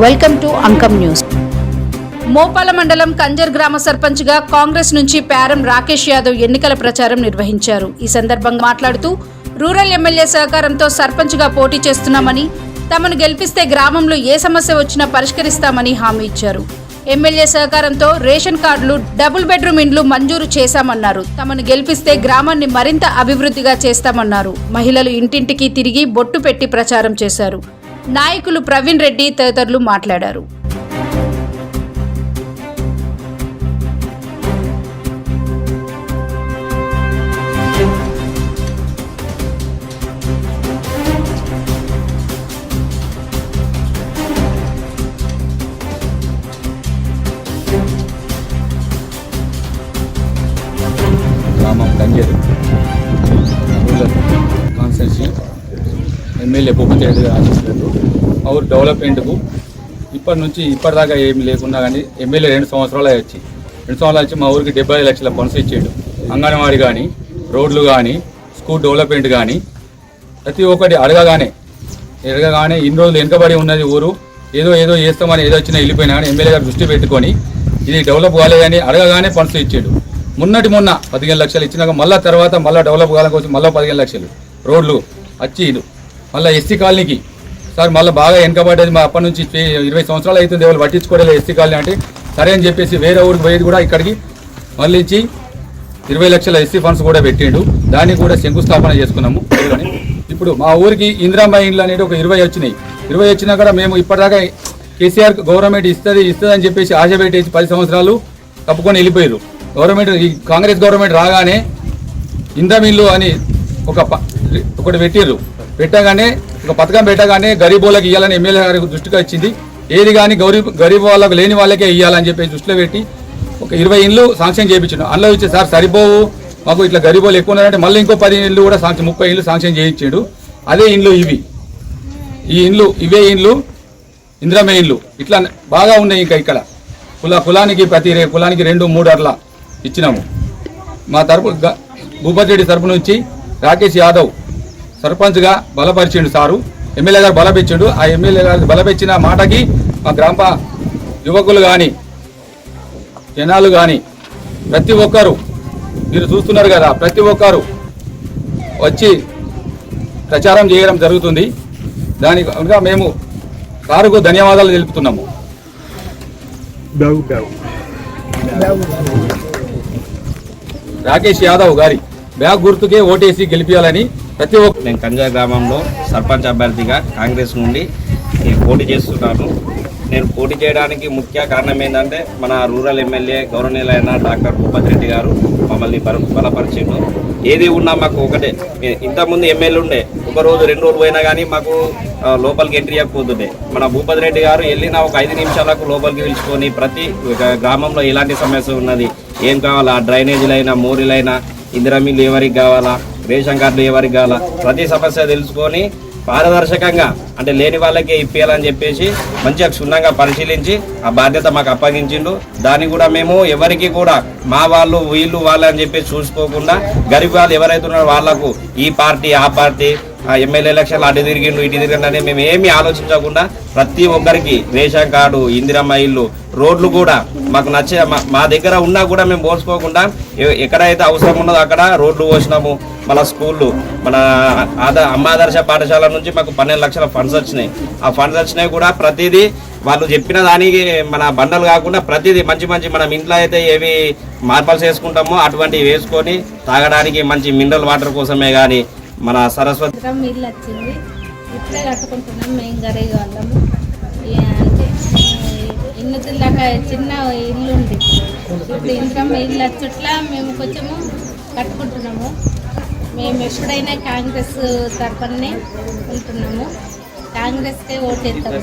Welcome to Ankam news. Mopal మండలం కంజర్ గ్రామ సర్పంచ్గా కాంగ్రెస్ నుంచి ప్యారం రాకేష్ యాదవ్ ఎన్నికల ప్రచారం నిర్వహించారు. ఈ సందర్భంగా మాట్లాడుతూ రూరల్ ఎమ్మెల్యే సహకారంతో సర్పంచ్గా పోటీ చేస్తున్నామని తమను గెలిపిస్తే గ్రామంలో ఏ సమస్య వచ్చినా పరిష్కరిస్తామని హామీ ఇచ్చారు. ఎమ్మెల్యే సహకారంతో రేషన్ కార్డులు డబుల్ బెడ్రూమ్ ఇండ్లు మంజూరు చేశామన్నారు. తమను గెలిపిస్తే గ్రామాన్ని మరింత అభివృద్ధిగా చేస్తామన్నారు. మహిళలు ఇంటింటికి తిరిగి బొట్టు పెట్టి ప్రచారం చేశారు. నాయకులు ప్రవీణ్ రెడ్డి తదితరులు మాట్లాడారు. ఎమ్మెల్యే భూపతి రెడ్డి గారి మా ఊరు డెవలప్మెంట్కు ఇప్పటి నుంచి ఇప్పటిదాకా ఏమి లేకున్నా కానీ ఎమ్మెల్యే రెండు సంవత్సరాలు వచ్చి. రెండు సంవత్సరాలు వచ్చి మా ఊరికి డెబ్బై ఐదు లక్షల పనులు ఇచ్చాడు. అంగన్వాడీ కానీ రోడ్లు కానీ స్కూల్ డెవలప్మెంట్ కానీ ప్రతి ఒక్కటి అడగగానే ఎడగగానే ఇన్ని రోజులు వెనుకబడి ఉన్నది ఊరు. ఏదో ఏదో చేస్తామని ఏదో వచ్చినా వెళ్ళిపోయినా కానీ ఎమ్మెల్యే గారు దృష్టి పెట్టుకొని ఇది డెవలప్ కాలేదని అడగగానే ఫండ్స్ ఇచ్చాడు. మొన్నటి మొన్న పదిహేను లక్షలు ఇచ్చినాక మళ్ళా తర్వాత మళ్ళీ డెవలప్ కావాలని కోసం మళ్ళీ పదిహేను లక్షలు. రోడ్లు వచ్చి మళ్ళీ ఎస్సీ కాలనీకి. సార్ మళ్ళీ బాగా వెనకబడ్డది మా అప్పటి నుంచి ఇరవై సంవత్సరాలు అవుతుంది ఎవరు పట్టించుకోవడం ఎస్సీ కాలనీ అంటే. సరే అని చెప్పేసి వేరే ఊరికి పోయేది కూడా ఇక్కడికి మళ్ళించి ఇరవై లక్షల ఎస్సీ ఫండ్స్ కూడా పెట్టిండు. దాన్ని కూడా శంకుస్థాపన చేసుకున్నాము. ఇప్పుడు మా ఊరికి ఇందిరామ్మ ఇండ్లు అనేది ఒక ఇరవై వచ్చినాయి. ఇరవై వచ్చినా కూడా మేము ఇప్పటిదాకా కేసీఆర్ గవర్నమెంట్ ఇస్తుంది ఇస్తుంది అని చెప్పేసి ఆశ పెట్టేసి పది సంవత్సరాలు తప్పుకొని వెళ్ళిపోయారు గవర్నమెంట్ ఈ కాంగ్రెస్ గవర్నమెంట్ రాగానే ఇందిరామ్మ అని ఒక ఒకటి పెట్టిర్రు. పెట్టగానే ఒక పథకం పెట్టగానే గరీబోళ్ళకి ఇవ్వాలని ఎమ్మెల్యే గారి దృష్టికి వచ్చింది. ఏది కానీ గరీబ్ గరీబ్ వాళ్ళకు లేని వాళ్ళకే ఇవ్వాలని చెప్పి దృష్టిలో పెట్టి ఒక ఇరవై ఇండ్లు శాంక్షన్ చేయించాడు. అందులో ఇచ్చే సార్ సరిపోవు. మాకు ఇట్లా గరీబోళ్ళు ఎక్కువ ఉన్నారంటే మళ్ళీ ఇంకో పది ఇండ్లు కూడా శాంక్షన్ ముప్పై ఇండ్లు శాంక్షన్ చేయించాడు. అదే ఇండ్లు ఇవి. ఈ ఇండ్లు ఇవే ఇండ్లు ఇంద్రమే ఇండ్లు. ఇట్లా బాగా ఉన్నాయి ఇంకా ఇక్కడ. కుల కులానికి ప్రతి కులానికి రెండు మూడు అట్లా ఇచ్చినాము. మా తరపు గ- భూపతి రెడ్డి తరపు నుంచి రాకేష్ యాదవ్ సర్పంచ్గా బలపరిచిండు సారు. ఎమ్మెల్యే గారు బలపెచ్చిండు. ఆ ఎమ్మెల్యే గారు బలపెచ్చిన మాటకి మా గ్రామ యువకులు కానీ జనాలు కానీ ప్రతి ఒక్కరు మీరు చూస్తున్నారు కదా ప్రతి ఒక్కరు వచ్చి ప్రచారం చేయడం జరుగుతుంది. దానికి కనుక మేము సారుకు ధన్యవాదాలు తెలుపుతున్నాము. రాకేష్ యాదవ్ గారి బ్యాగ్ గుర్తుకే ఓటేసి గెలిపించాలని ప్రతి ఒక్క నేను కంజా గ్రామంలో సర్పంచ్ అభ్యర్థిగా కాంగ్రెస్ నుండి నేను పోటీ చేస్తున్నాను. నేను పోటీ చేయడానికి ముఖ్య కారణం ఏంటంటే మన రూరల్ ఎమ్మెల్యే గౌరవనీయులైన డాక్టర్ భూపతి రెడ్డి గారు మమ్మల్ని బల- బలపరిచిండు. ఏది ఉన్నా మాకు ఒకటే. ఇంతకుముందు ఎమ్మెల్యే ఉండే. ఒక రోజు రెండు రోజులు పోయినా కానీ మాకు లోపలికి ఎంట్రీ ఇవ్వకపోతుండే. మన భూపతి రెడ్డి గారు వెళ్ళిన ఒక ఐదు నిమిషాలకు లోపలికి పిలుచుకొని ప్రతి ఒక గ్రామంలో ఎలాంటి సమస్య ఉన్నది ఏం కావాలా డ్రైనేజీలైనా మోరీలైనా ఇందిరామిల్లు ఎవరికి కావాలా రేషన్ కార్డులు ఎవరికి కావాలా? ప్రతి సమస్య తెలుసుకొని పారదర్శకంగా అంటే లేని వాళ్ళకే ఇప్పించాలని చెప్పేసి మంచిగా క్షుణ్ణంగా పరిశీలించి ఆ బాధ్యత మాకు అప్పగించిండు. దాన్ని కూడా మేము ఎవరికి కూడా మా వాళ్ళు వీళ్ళు వాళ్ళు అని చెప్పేసి చూసుకోకుండా గరీబ్ వాళ్ళు ఎవరైతే ఉన్నారో వాళ్ళకు ఈ పార్టీ ఆ పార్టీ ఎమ్మెల్యే ఎలక్షన్లు అటు తిరిగిండు ఇటు తిరిగిండు మేము ఏమి ఆలోచించకుండా ప్రతి ఒక్కరికి రేషన్ కార్డు ఇందిరమ్మ ఇల్లు రోడ్లు కూడా మాకు నచ్చే మా- మా దగ్గర ఉన్నా కూడా మేము పోసుకోకుండా ఎక్కడైతే అవసరం ఉన్నదో అక్కడ రోడ్లు పోసినాము. మన స్కూళ్ళు మన ఆదా అమ్మాదర్శ పాఠశాల నుంచి మాకు పన్నెండు లక్షల ఫండ్స్ వచ్చినాయి. ఆ ఫండ్స్ వచ్చినాయి కూడా ప్రతిదీ వాళ్ళు చెప్పిన దానికి మన బండలు కాకుండా ప్రతిదీ మంచి మంచి మనం ఇంట్లో అయితే ఏవి మార్పల్స్ వేసుకుంటామో అటువంటివి వేసుకొని తాగడానికి మంచి మినరల్ వాటర్ కోసమే కానీ మన సరస్వతి నీళ్ళు ఇల్లు వచ్చింది. ఇప్పుడే కట్టుకుంటున్నాం మేము గరీబ్ వాళ్ళము. అంటే ఇల్లు తిల్లాక చిన్న ఇల్లు ఉంది. ఇప్పుడు ఇంకా ఇల్లు వచ్చుట్లా మేము కొంచెము కట్టుకుంటున్నాము. మేము ఎప్పుడైనా కాంగ్రెస్ తరఫునే ఉంటున్నాము. కాంగ్రెస్కే ఓటేస్తాము.